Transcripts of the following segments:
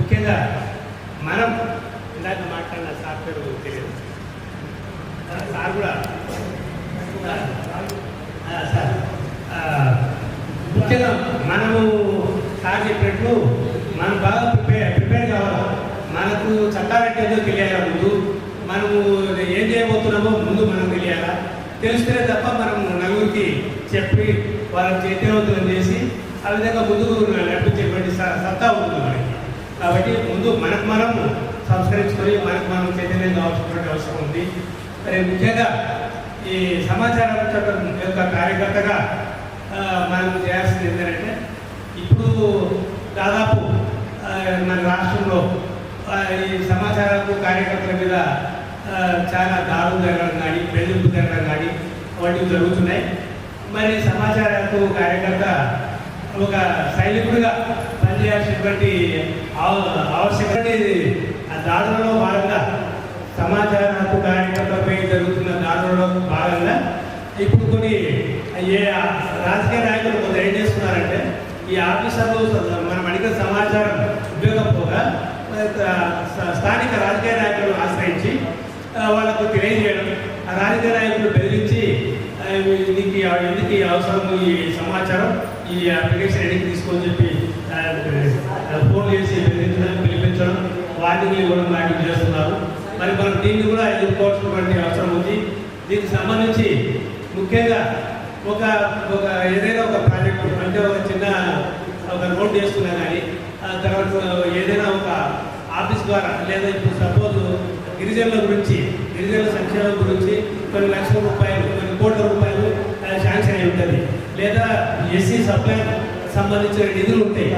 ముఖ్యంగా మనం ఇందాక మాట్లాడిన సార్ పేరు తెలియదు. సార్ కూడా సార్. ఆ, ముఖ్యంగా మనము సార్ చెప్పినట్లు మనం బాగా ప్రిపేర్ ప్రిపేర్ కావాలి? మనకు చట్టాలంటే ఏదో తెలియాలి ముందు? మనము ఏం చేయబోతున్నామో ముందు మనం తెలియాలా? తెలిస్తేనే తప్ప మనం నలుగురికి చెప్పి వాళ్ళకి చైతన్యవంతులను చేసి ఆ విధంగా ముందుకు నడిపించేటువంటి స- సత్తా ఉంటుంది మనకి కాబట్టి ముందు మనకు మనం సంస్కరించుకొని మనకు మనం చైతన్యం కావాల్సినటువంటి అవసరం ఉంది. మరి ముఖ్యంగా ఈ సమాచార చట్టం యొక్క కార్యకర్తగా మనం చేయాల్సింది ఏంటంటే ఇప్పుడు దాదాపు మన రాష్ట్రంలో ఈ సమాచార కార్యకర్తల మీద చాలా దారులు జరగడం కానీ బెదిరింపు జరగడం కానీ వంటివి జరుగుతున్నాయి. మరి సమాచార కార్యకర్త ఒక సైనికుడిగా చేయాల్సినటువంటి ఆవశ్యకత ఆ దాడులలో భాగంగా సమాచారం హక్కు జరుగుతున్న దాడులలో భాగంగా ఇప్పుడు కొన్ని ఏ రాజకీయ నాయకులు కొంత ఏం చేస్తున్నారంటే ఈ ఆఫీసర్లు మనం అడిగిన సమాచారం ఉపయోగపోగా స్థానిక రాజకీయ నాయకులను ఆశ్రయించి వాళ్ళకు తెలియజేయడం ఆ రాజకీయ నాయకులు బెదిరించి ఆ, ఎందుకు ఈ అవసరం ఈ సమాచారం ఈ అప్లికేషన్ ఎడికి తీసుకొని చెప్పి ఫోన్ చేసి పిలిపించడం వాటిని ఇవ్వడం లాంటివి చేస్తున్నారు. మరి మనం దీన్ని కూడా ఎదుర్కోవాల్సినటువంటి అవసరం ఉంది. దీనికి సంబంధించి ముఖ్యంగా ఒక ఒక ఏదైనా ఒక ప్రాజెక్టు అంటే ఒక చిన్న ఒక రోడ్ చేసుకున్నా కానీ ఆ తర్వాత ఏదైనా ఒక ఆఫీస్ ద్వారా లేదా ఇప్పుడు సపోజ్ గిరిజనుల గురించి గిరిజనుల సంక్షేమం గురించి కొన్ని లక్షల రూపాయలు కొన్ని కోట్ల రూపాయలు శాంక్షన్ అయి ఉంటుంది. లేదా ఎస్సీ సప్లై సంబంధించిన నిధులు ఉంటాయి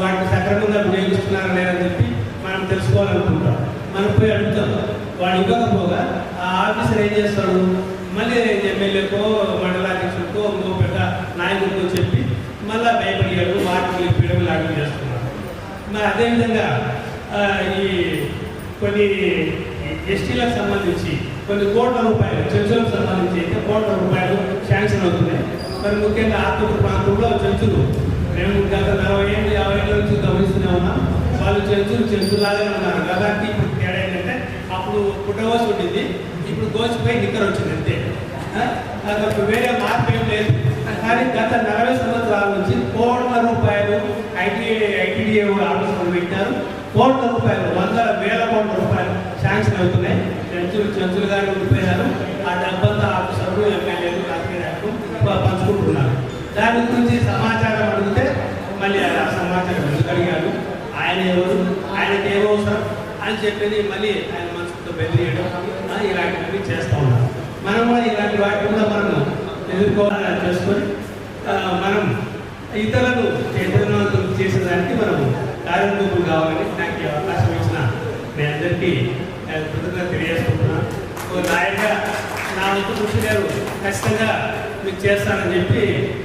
వాటిని సక్రమంగా వినియోగిస్తున్నారా లేదని చెప్పి మనం తెలుసుకోవాలనుకుంటాం మనం పోయి అడుగుతాం. వాడు ఇవ్వకపోగా ఆ ఆఫీసర్ ఏం చేస్తాడు? మళ్ళీ ఎమ్మెల్యేకో మండలాధ్యక్షుడికో ఇంకో పెద్ద నాయకుడికో చెప్పి మళ్ళా భయపడియాడు వాటికి పీడలు లాంటివి చేస్తున్నారు. మరి అదేవిధంగా ఈ కొన్ని ఎస్టీలకు సంబంధించి కొన్ని కోట్ల రూపాయలు చర్చలకు సంబంధించి అయితే కోట్ల రూపాయలు మరి ముఖ్యంగా ఆత్మకూరు ప్రాంతంలో చెంచులు మేము గత నలభై ఏళ్ళు యాభై ఏళ్ళ నుంచి గమనిస్తూనే ఉన్నాం వాళ్ళు చెంచులు చెంచులాగానే ఉన్నారు. గదానికి ఇప్పుడు తేడా ఏంటంటే అప్పుడు పుట్టవలసి ఉండింది. ఇప్పుడు గోసిపోయి నిక్కర వచ్చింది అంతే. అదొక వేరే మార్పు ఏం లేదు. కానీ గత నలభై సంవత్సరాల నుంచి కోట్ల రూపాయలు ఐటీఐ ఐటీడీఏ ఆఫీసులు పెట్టారు. కోట్ల రూపాయలు వందల వేల కోట్ల రూపాయలు శాంక్షన్ అవుతున్నాయి. చెంచులు చెంచులు ఉండిపోయారు ఆ డబ్బంతా ఆఫీసర్లు ఎమ్మెల్యేలు రాజకీయ నాయకులు ప- పంచుకుంటున్నారు దాని గురించి సమాచారం అడిగితే మళ్ళీ ఆ సమాచారం ఎందుకు అడిగాడు? ఆయన ఎవరు? ఆయనకి ఏమో అవసరం? అని చెప్పేది మళ్ళీ ఆయన మనసుతో బెదిరియడం ఇలాంటివి ఇలాంటివన్నీ చేస్తూ ఉన్నారు. మనం కూడా ఇలాంటి వాటి కూడా మనం ఎదుర్కోవాలని చేసుకొని మనం ఇతరులను చైతన్యవంతం చేసేదానికి మనం కార్యరూపులు కావాలని నాకు అవకాశం ఇచ్చిన మీ అందరికీ కృతజ్ఞత తెలియజేసుకుంటున్నాను. ఒక నాయకుగా నా వంతు కృషి గారు ఖచ్చితంగా మీకు చేస్తానని చెప్పి